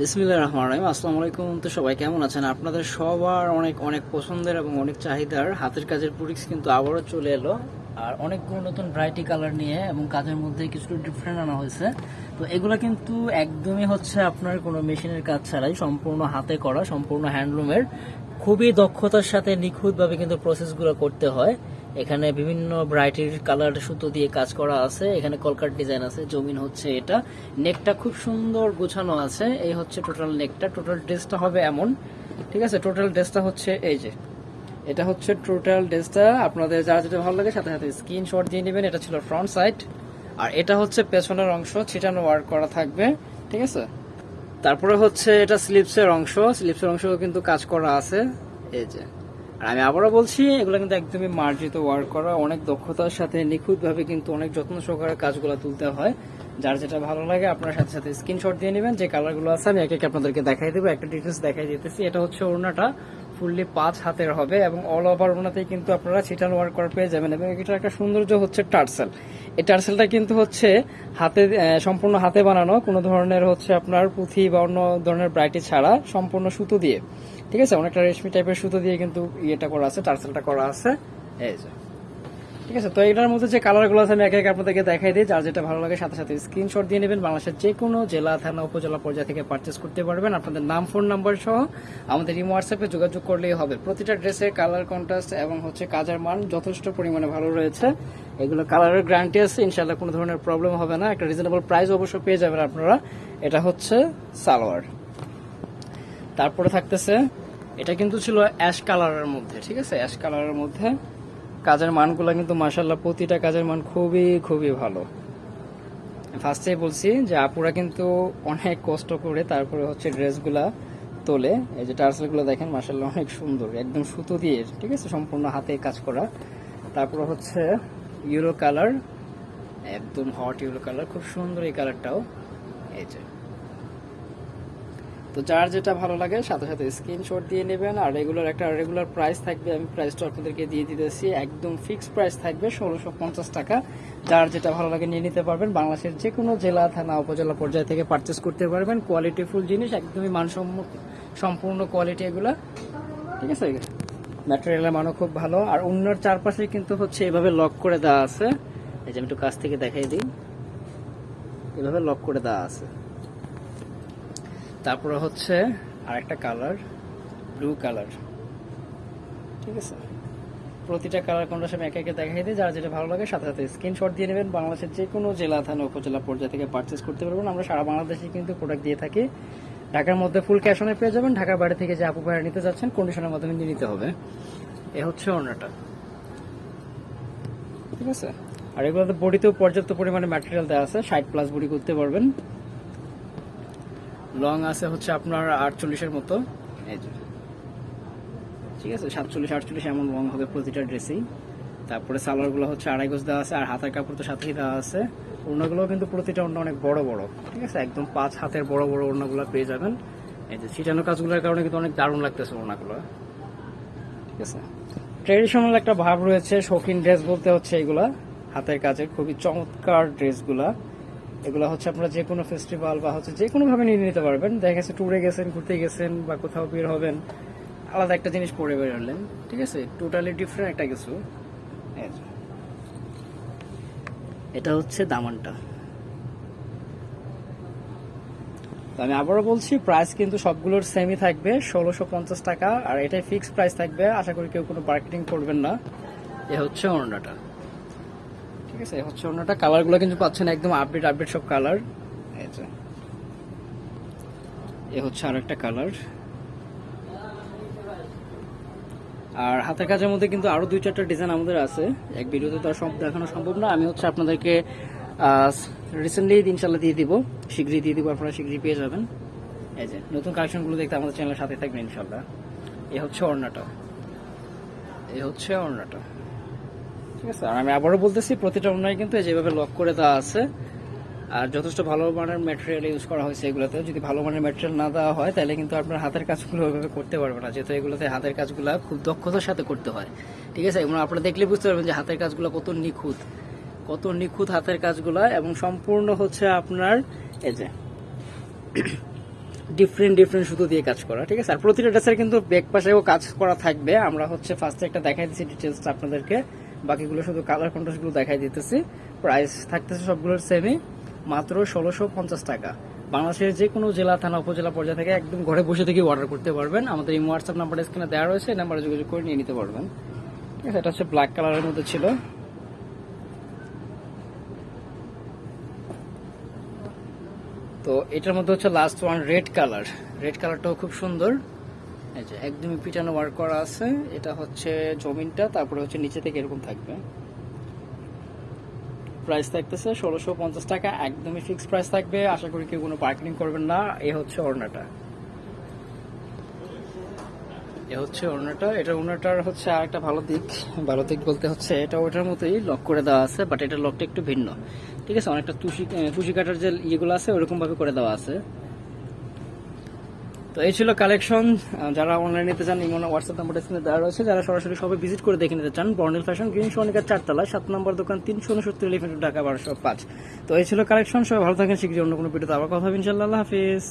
বিসমিল্লাহ রহমান রহিম। আসসালামু আলাইকুম। তো সবাই কেমন আছেন? আপনাদের সবার অনেক অনেক পছন্দের এবং অনেক চাহিদার হাতের কাজের পুরিক্স কিন্তু আবারও চলে এলো। আর অনেকগুলো নতুন ভ্যারাইটি কালার নিয়ে এবং কাজের মধ্যে কিছুটা ডিফারেন্ট আনা হয়েছে। তো এগুলো কিন্তু একদমই হচ্ছে আপনার কোনো মেশিনের কাজ ছাড়াই সম্পূর্ণ হাতে করা, সম্পূর্ণ হ্যান্ডলুমের খুবই দক্ষতার সাথে নিখুঁতভাবে কিন্তু প্রসেসগুলো করতে হয়। এখানে বিভিন্ন ভ্যারাইটির কালার সুতো দিয়ে কাজ করা আছে। এখানে কলকাট ডিজাইন আছে, জমিন হচ্ছে এটা। নেকটা খুব সুন্দর গোছানো আছে। এই হচ্ছে টোটাল নেকটা। টোটাল ড্রেসটা হবে এমন। ঠিক আছে? টোটাল ড্রেসটা হচ্ছে এই যে। এটা হচ্ছে টোটাল ড্রেসটা আপনাদের যারা যেটা ভালো লাগে, সাথে সাথে স্ক্রিনশট দিয়ে নেবেন। এটা ছিল ফ্রন্ট সাইড আর এটা হচ্ছে পেছনের অংশ। ছিটানো ওয়ার্ক করা থাকবে। ঠিক আছে? তারপরে হচ্ছে এটা স্লিপসের অংশ। স্লিপসের অংশ কিন্তু কাজ করা আছে। এই যে। আর আমি আবারও বলছি, এগুলো কিন্তু একদমই মার্জিত ওয়ার্ক করা। অনেক দক্ষতার সাথে নিখুঁতভাবে কিন্তু অনেক যত্ন সহকারে কাজগুলো তুলতে হয়। যার যেটা ভালো লাগে, আপনার সাথে সাথে স্ক্রিনশট দিয়ে নেবেন। যে কালারগুলো আছে, আমি একে একে আপনাদেরকে দেখাই দেবো। একটা ডিটেলস দেখাই দিতেছি। এটা হচ্ছে ওড়নাটা। ফুললি পাঁচ হাতের হবে এবং অল ওভার ওনাতেই কিন্তু আপনারা ছিটান ওয়ার্ক করা পেয়ে যাবেন এবং এটার একটা সৌন্দর্য হচ্ছে টার্সেল। এই টার্সেলটা কিন্তু হচ্ছে হাতে সম্পূর্ণ হাতে বানানো, কোনো ধরনের হচ্ছে আপনার পুঁথি বা অন্য ধরনের ব্রাইটি ছাড়া সম্পূর্ণ সুতো দিয়ে। ঠিক আছে? অনেকটা রেশমি টাইপের সুতো দিয়ে কিন্তু ইয়েটা করা আছে, টার্সেলটা করা আছে। এই যে। ঠিক আছে, তো এটার মধ্যে যে কালারগুলো আছে, আমি এক একে আপনাদেরকে দেখাই দিই। যার যেটা ভালো লাগে, সাথে সাথে স্ক্রিনশট দিয়ে নেবেন। বাংলাদেশের যে কোনো জেলা, থানা, উপজেলা পর্যায়ে থেকে পারচেস করতে পারবেন। আপনাদের নাম ফোন নাম্বার সহ আমাদের ইমো হোয়াটসঅ্যাপে যোগাযোগ করলেই হবে। প্রতিটা ড্রেসের কালার কন্ট্রাস্ট এবং হচ্ছে কাজের মান যথেষ্ট পরিমাণে ভালো রয়েছে। এগুলো কালারের গ্যারান্টি আছে। ইনশাল্লাহ কোনো ধরনের প্রবলেম হবে না। একটা রিজনেবল প্রাইস অবশ্য পেয়ে যাবেন আপনারা। এটা হচ্ছে সালোয়ার। তারপরে থাকতেছে, এটা কিন্তু ছিল অ্যাশ কালারের মধ্যে, ঠিক আছে? অ্যাশ কালারের মধ্যে কাজের মানগুলো কিন্তু মাসাল্লাহ প্রতিটা কাজের মান খুবই খুবই ভালো। ফার্স্টেই বলছি যে আপুরা কিন্তু অনেক কষ্ট করে তারপরে হচ্ছে ড্রেসগুলা তোলে। এই যে টার্সেলগুলো দেখেন মাসাল্লাহ অনেক সুন্দর, একদম সুতো দিয়ে, ঠিক আছে? সম্পূর্ণ হাতে কাজ করা। তারপরে হচ্ছে ইউরো কালার, একদম হট ইউরো কালার, খুব সুন্দর এই কালারটাও। এই যে। তো যার যেটা ভালো লাগে, সাথে সাথে স্ক্রিনশট দিয়ে নেবেন। আর রেগুলার একটা রেগুলার প্রাইস থাকবে, আমি প্রাইসটা আপনাদেরকে দিয়ে দিতেছি। একদম ফিক্স প্রাইস থাকবে, ষোলোশো পঞ্চাশ টাকা। যার যেটা ভালো লাগে নিয়ে নিতে পারবেন। বাংলাদেশের যে কোনো জেলা, থানা, উপজেলা পর্যায় থেকে পারচেস করতে পারবেন। কোয়ালিটি ফুল জিনিস, একদমই মানসম্মত, সম্পূর্ণ কোয়ালিটি এগুলা। ঠিক আছে? ম্যাটেরিয়ালের মানও খুব ভালো। আর অন্যর চারপাশে কিন্তু হচ্ছে এভাবে লক করে দেওয়া আছে। এই যে আমি একটু কাছ থেকে দেখাই দিই। এভাবে লক করে দেওয়া আছে। তারপরে হচ্ছে আরেকটা কালার ব্লু কালার। ঠিক আছে? প্রতিটা কালার আমি একে একে দেখাই দিই। যার যেটা ভালো লাগে সাথে সাথে স্ক্রিনশট দিয়ে নেবেন। বাংলাদেশের যে কোনো জেলা, থানা, উপজেলা পর্যায়ে থেকে পারচেস করতে পারবেন। আমরা সারা বাংলাদেশে কিন্তু প্রোডাক্ট দিয়ে থাকি। ঢাকার মধ্যে ফুল ক্যাশ অনে পেয়ে যাবেন। ঢাকার বাড়ি থেকে যে আপু ভাড়া নিতে যাচ্ছেন কন্ডিশনের মাধ্যমে নিয়ে নিতে হবে। এ হচ্ছে অন্যটা ঠিক আছে? আর এগুলোতে বডিতেও পর্যাপ্ত পরিমাণে ম্যাটেরিয়াল দেওয়া আছে। ষাট প্লাস বডি করতে পারবেন। লং আছে হচ্ছে আপনার আটচল্লিশের মতো। ঠিক আছে, সাতচল্লিশ, আটচল্লিশ এমন লং হবে প্রতিটা ড্রেসেই তারপরে সালোয়ারগুলো হচ্ছে আড়াই গোজ দেওয়া আছে, আর হাতের কাপড় তো সাথেই দেওয়া আছে। ওড়নাগুলো কিন্তু প্রতিটা ওড়না অনেক বড় বড়। ঠিক আছে, একদম পাঁচ হাতের বড় বড় ওড়নাগুলো পেয়ে যাবেন। এই যে ছিটানো কাজগুলোর কারণে কিন্তু অনেক দারুণ লাগতেছে ওড়নাগুলো। ঠিক আছে। ট্রেডিশনাল একটা ভাব রয়েছে শৌখিন ড্রেস বলতে হচ্ছে এগুলা। হাতের কাজের খুবই চমৎকার ড্রেসগুলা এগুলো হচ্ছে আপনারা যে কোনো ফেস্টিভ্যাল বা হচ্ছে যে কোনো ভাবে নিয়ে নিতে পারবেন। দেখা গেছে ট্যুরে গেছেন, ঘুরতে গেছেন বা কোথাও বের হবেন, আলাদা একটা জিনিস পরে বের হলেন, ঠিক আছে? টোটালি ডিফারেন্ট একটা কিছু। এটা হচ্ছে দামানটা। আমি আবারও বলছি প্রাইস কিন্তু সবগুলোর সেমই থাকবে, ষোলোশো পঞ্চাশ টাকা, আর এটাই ফিক্সড প্রাইস থাকবে। আশা করি কেউ কোনো মার্কেটিং করবেন না। এ হচ্ছে অন্যটা ঠিক আছে এ হচ্ছে অন্যটা কালারগুলো কিন্তু পাচ্ছেন একদম আপডেট আপডেট সব কালার যে, এ হচ্ছে আর একটা কালার আর হাতের কাজের মধ্যে কিন্তু আরও দুই চারটা ডিজাইন আমাদের আছে। এক ভিডিওতে তো আর সব দেখানো সম্ভব না। আমি হচ্ছে আপনাদেরকে রিসেন্টলি ইনশাল্লাহ দিয়ে দিব। শীঘ্রই দিয়ে দিব, আপনারা শীঘ্রই পেয়ে যাবেন। এই যে, নতুন কালেকশনগুলো দেখতে আমাদের চ্যানেলের সাথে থাকবেন ইনশাল্লাহ এ হচ্ছে অর্ণাটা এই হচ্ছে অর্ণাটা ঠিক আছে, আর আমি আবারও বলতেছি, প্রতিটা অন্যায় কিন্তু যেভাবে লক করে দেওয়া আছে, আর যথেষ্ট ভালো মানের ম্যাটেরিয়াল ইউজ করা হয়েছে এগুলোতে। যদি ভালো মানের ম্যাটেরিয়াল না দেওয়া হয়, তাহলে কিন্তু আপনার হাতের কাজগুলো ওইভাবে করতে পারবে না, যেহেতু এগুলোতে হাতের কাজগুলো খুব দক্ষতার সাথে করতে হয়। ঠিক আছে, এবং আপনারা দেখলে বুঝতে পারবেন যে হাতের কাজগুলো কত নিখুঁত কত নিখুঁত হাতের কাজগুলো, এবং সম্পূর্ণ হচ্ছে আপনার এই যে ডিফারেন্ট ডিফারেন্ট সুতো দিয়ে কাজ করা, ঠিক আছে? আর প্রতিটা ড্রেসের কিন্তু ব্যাক পাশেও কাজ করা থাকবে। আমরা হচ্ছে ফার্স্টে একটা দেখাই দিচ্ছি ডিটেলসটা আপনাদেরকে। বাকিগুলো শুধু কালার কন্ট্রাস্টগুলো দেখাই দিতেছি। প্রাইস থাকতেছে সবগুলোর সেমই মাত্র ষোলোশো পঞ্চাশ টাকা। বাংলাদেশের যে কোনো জেলা, থানা, উপজেলা পর্যায়ে থেকে একদম ঘরে বসে থেকে অর্ডার করতে পারবেন। আমাদের এই হোয়াটসঅ্যাপ নাম্বার স্ক্রিনে দেওয়া রয়েছে, এই নাম্বারে যোগাযোগ করে নিয়ে নিতে পারবেন। ঠিক আছে, এটা হচ্ছে ব্ল্যাক কালারের মধ্যে ছিল। তো এটার মধ্যে হচ্ছে last one red colour red কালারটাও খুব সুন্দর। একদমই পিটানো ওয়ার্ক করা আছে, এটা হচ্ছে জমিনটা, তারপরে হচ্ছে নিচে থেকে এরকম থাকবে। প্রাইস থাকতেছে ষোলোশো পঞ্চাশ টাকা, একদমই ফিক্সড প্রাইস থাকবে, আশা করি কেউ কোনো পার্কিং করবেন না, এ হচ্ছে ওড়নাটা। এ হচ্ছে ওড়নাটা, এটা ওড়নাটার হচ্ছে আর একটা ভালো দিক ভালো দিক বলতে হচ্ছে এটা ওটার মতোই লক করে দেওয়া আছে বাট এটা লকটা একটু ভিন্ন। ঠিক আছে, অনেকটা তুষি তুষি কাটার যে ইয়েগুলো আছে ওরকম ভাবে করে দেওয়া আছে। তো এই ছিল কালেকশন যারা অনলাইনে নিতে চান ইমন হোয়াটসঅ্যাপ নাম্বার স্ক্রিনে দেওয়া রয়েছে। যারা সরাসরি সবাই ভিজিট করে দেখে নিতে চান বর্ণিল ফ্যাশন গ্রিন সোনিকার চারতলা, সাত নম্বর দোকান, তিনশো উনসত্তর এলিফেন্ট ঢাকা, বারোশো পাঁচ। তো এই ছিল কালেকশন সবাই ভালো থাকেন শিখছি অন্য কোনো ভিডিওতে আবার কথা হবে, ইনশাল্লাহ। হাফিজ।